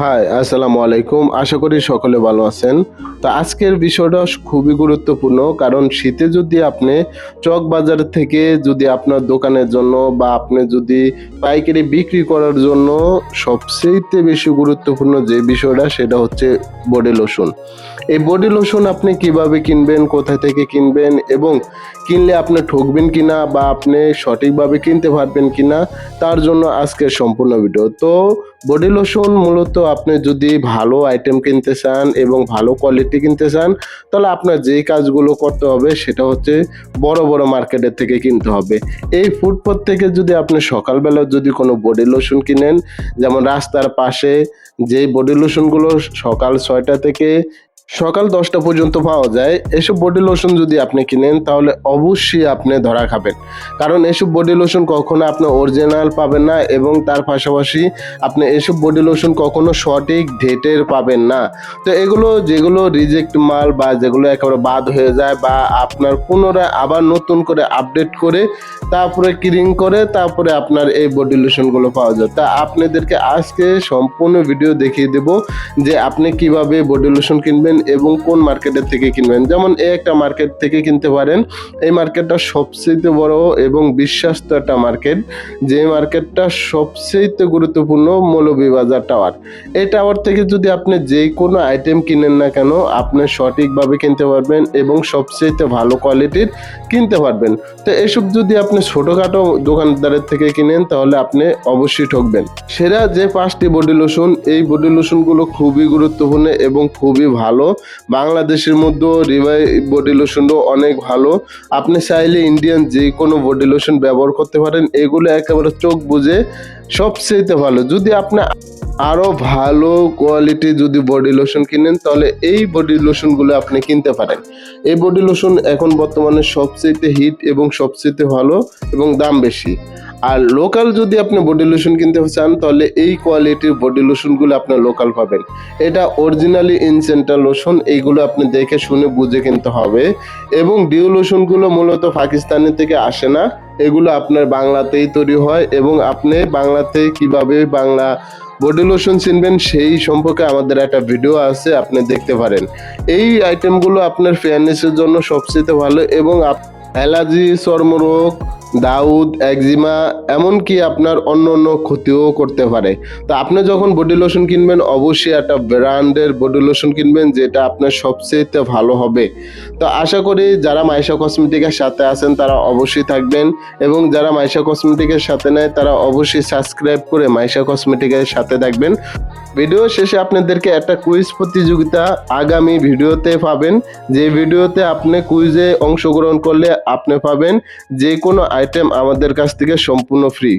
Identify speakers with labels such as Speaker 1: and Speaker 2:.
Speaker 1: High আসসালামু আলাইকুম আশা করি সকলে ভালো আছেন। তো আজকের বিষয়টা খুবই গুরুত্বপূর্ণ, কারণ শীতে যদি আপনি চক বাজার থেকে যদি আপনার দোকানের জন্য বা আপনি যদি পাইকারি বিক্রি করার জন্য সবচেয়ে বেশি গুরুত্বপূর্ণ যে বিষয়টা সেটা হচ্ছে বডি লোশন। এই বডি লোশন আপনি কীভাবে কিনবেন, কোথা থেকে কিনবেন এবং কিনলে আপনি ঠকবেন কিনা বা আপনি সঠিকভাবে কিনতে পারবেন কিনা তার জন্য আজকের সম্পূর্ণ ভিডিও। তো বডি লোশন মূলত আপনি যদি ভালো আইটেম কিনতে চান এবং ভালো কোয়ালিটি কিনতে চান, তাহলে আপনার যেই কাজগুলো করতে হবে সেটা হচ্ছে বড় বড় মার্কেটের থেকে কিনতে হবে। এই ফুটপথ থেকে যদি আপনি সকালবেলা যদি কোনো বডি লোশন কিনেন, যেমন রাস্তার পাশে যেই বডি লোশনগুলো সকাল ছয়টা থেকে সকাল দশটা পর্যন্ত পাওয়া যায়। এসব বডি লোশন যদি আপনি কিনেন, তাহলে অবশ্যই আপনি ধরা খাবেন। কারণ এসব বডি লোশন কখনো আপনি অরিজিনাল পাবেন না এবং তার পাশাপাশি আপনি এসব বডি লোশন কখনো সঠিক ডেটের পাবেন না। তো এগুলো, যেগুলো রিজেক্ট মাল বা যেগুলো একেবারে বাদ হয়ে যায় বা আপনার পুনরায় আবার নতুন করে আপডেট করে তারপরে ক্রিং করে তারপরে আপনার এই বডি লোশনগুলো পাওয়া যায়। তা আপনাদেরকে আজকে সম্পূর্ণ ভিডিও দেখিয়ে দেব যে আপনি কীভাবে বডি লোশন কিনবেন এবং কোন মার্কেটের থেকে কিনবেন? যেমন এই একটা মার্কেট থেকে কিনতে পারেন। এই মার্কেটটা সবচেয়ে বড় এবং বিশ্বাস্ত একটা মার্কেট যে মার্কেটটা সবচেয়ে গুরুত্বপূর্ণ মৌলভীবাজার টাওয়ার এই টাওয়ার থেকে যদি আপনি যে কোনো আইটেম কিনেন না কেন, আপনি সঠিকভাবে কিনতে পারবেন এবং সবচেয়ে ভালো কোয়ালিটির কিনতে পারবেন। তো এসব যদি আপনি ছোটোখাটো দোকানদারের থেকে কিনেন, তাহলে আপনি অবশ্যই ঠকবেন। সেরা যে পাঁচটি বডি লোশন এই বডি লোশনগুলো খুবই গুরুত্বপূর্ণ এবং খুবই ভালো বাংলাদেশের মধ্যেও রিভাই বডি লোশনও অনেক ভালো। আপনি চাইলে ইন্ডিয়ান যে কোনো বডি লোশন ব্যবহার করতে পারেন, এগুলো একেবারে চোখ বুঝে সবচেয়ে ভালো। যদি আপনি আরও ভালো কোয়ালিটি যদি বডি লোশন কিনেন, তাহলে এই বডি লোশনগুলো আপনি কিনতে পারেন। এই বডি লোশন এখন বর্তমানে সবচেয়ে হিট এবং সবচেয়ে ভালো এবং দাম বেশি। আর লোকাল যদি আপনি বডি লোশন কিনতে চান, তাহলে এই কোয়ালিটির বডি লোশনগুলো আপনার লোকাল পাবেন। এটা অরিজিনালি ইনসেন্টার লোশন এইগুলো আপনি দেখে শুনে বুঝে কিনতে হবে। এবং ডিও লোশনগুলো মূলত পাকিস্তানি থেকে আসে না, এগুলো আপনার বাংলাতেই তৈরি হয় এবং আপনি বাংলাতে কীভাবে বাংলা বডি লোশন চিনবেন, সেই সম্পর্কে আমাদের একটা ভিডিও আছে, আপনি দেখতে পারেন। এই আইটেমগুলো আপনার ফেয়ারনেসের জন্য সবচেয়ে ভালো এবং অ্যালার্জি চর্মরোগ দাউদ, একজিমা, এমনকি আপনার অন্য অন্য ক্ষতিও করতে পারে। তো আপনি যখন বডি লোশন কিনবেন, অবশ্যই একটা ব্র্যান্ডের বডি লোশন কিনবেন, যেটা আপনার সবচেয়ে ভালো হবে। তো আশা করি যারা মাইশা কসমেটিকের সাথে আছেন, তারা অবশ্যই থাকবেন। এবং যারা মাইশা কসমেটিকের সাথে নেয় তারা অবশ্যই সাবস্ক্রাইব করে মাইশা কসমেটিকের সাথে থাকবেন। ভিডিও শেষে আপনাদেরকে একটা কুইজ প্রতিযোগিতা আগামী ভিডিওতে পাবেন। যে ভিডিওতে আপনি কুইজে অংশগ্রহণ করলে আপনি পাবেন। যে কোনো আইটেম আমাদের কাছ থেকে সম্পূর্ণ ফ্রি